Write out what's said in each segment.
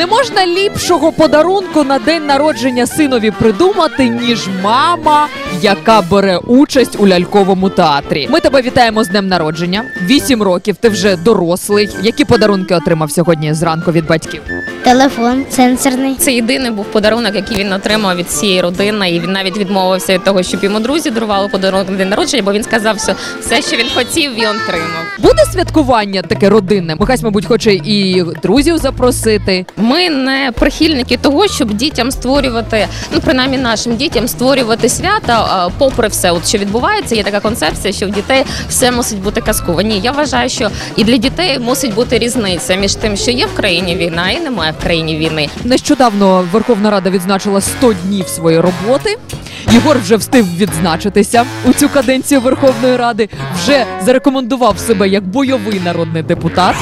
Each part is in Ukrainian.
Не можна ліпшого подарунку на день народження синові придумати, ніж мама, яка бере участь у ляльковому театрі. Ми тебе вітаємо з днем народження. Вісім років. Ти вже дорослий. Які подарунки отримав сьогодні зранку від батьків? Телефон сенсорний. Це єдиний був подарунок, який він отримав від цієї родини, і він навіть відмовився від того, щоб йому друзі дарували подарунок на день народження, бо він сказав, що все, що він хотів, він отримав. Буде святкування таке родинне? Михась, мабуть, хоче і друзів запросити. Ми не прихильники того, щоб дітям створювати, ну принаймні нашим дітям створювати свята, попри все, от що відбувається, є така концепція, що в дітей все мусить бути казково. Ні, я вважаю, що і для дітей мусить бути різниця між тим, що є в країні війна і немає в країні війни. Нещодавно Верховна Рада відзначила 100 днів своєї роботи. Єгор вже встиг відзначитися у цю каденцію Верховної Ради. Вже зарекомендував себе як бойовий народний депутат.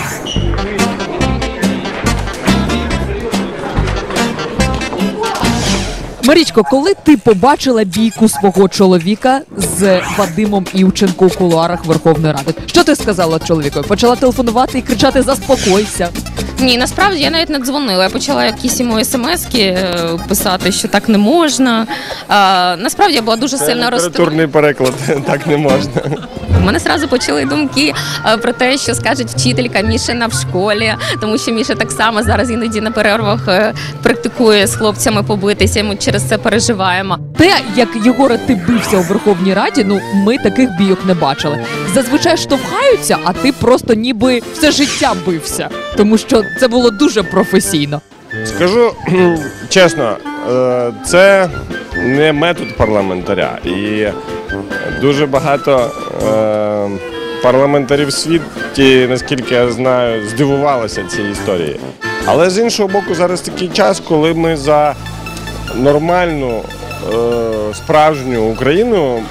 Марічко, коли ти побачила бійку свого чоловіка з Вадимом Івченко у кулуарах Верховної Ради, що ти сказала чоловіку? Почала телефонувати і кричати Заспокойся. Ні, насправді я навіть не дзвонила. Я почала якісь йому смски е, писати, що так не можна. А, насправді я була дуже сильно. Літературний переклад так не можна. У мене зразу почали думки е, про те, що скаже вчителька Мішина в школі, тому що Міша так само зараз іноді на перервах е, практикує з хлопцями побитися. і Ми через це переживаємо. Те, як Єгоре, ти бився у Верховній Раді, ну ми таких бійок не бачили. Зазвичай штовхаються, а ти просто ніби все життя бився, тому що це було дуже професійно. Скажу чесно, це не метод парламентаря. І дуже багато е, парламентарів в світі, наскільки я знаю, здивувалися цій історії. Але з іншого боку, зараз такий час, коли ми за нормальну е, справжню Україну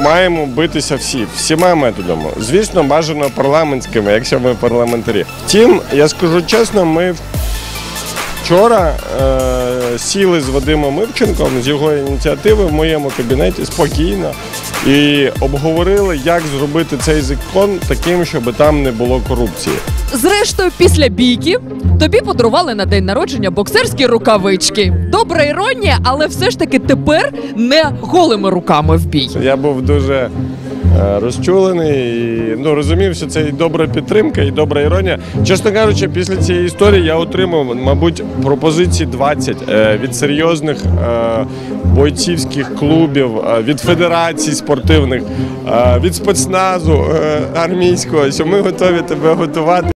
маємо битися всі, всіма методами. Звісно, бажано парламентськими, якщо ми парламентарі. Втім, я скажу чесно, ми Вчора е, сіли з Вадимом Івченком з його ініціативи в моєму кабінеті спокійно і обговорили, як зробити цей закон таким, щоб там не було корупції. Зрештою, після бійки тобі подарували на день народження боксерські рукавички. Добра іронія, але все ж таки тепер не голими руками в бій. Я був дуже розчулений і ну, розумів, що це і добра підтримка, і добра іронія. Чесно кажучи, після цієї історії я отримав, мабуть, пропозиції 20 е, від серйозних е, бойцівських клубів, е, від федерацій спортивних, е, від спецназу е, армійського, що ми готові тебе готувати.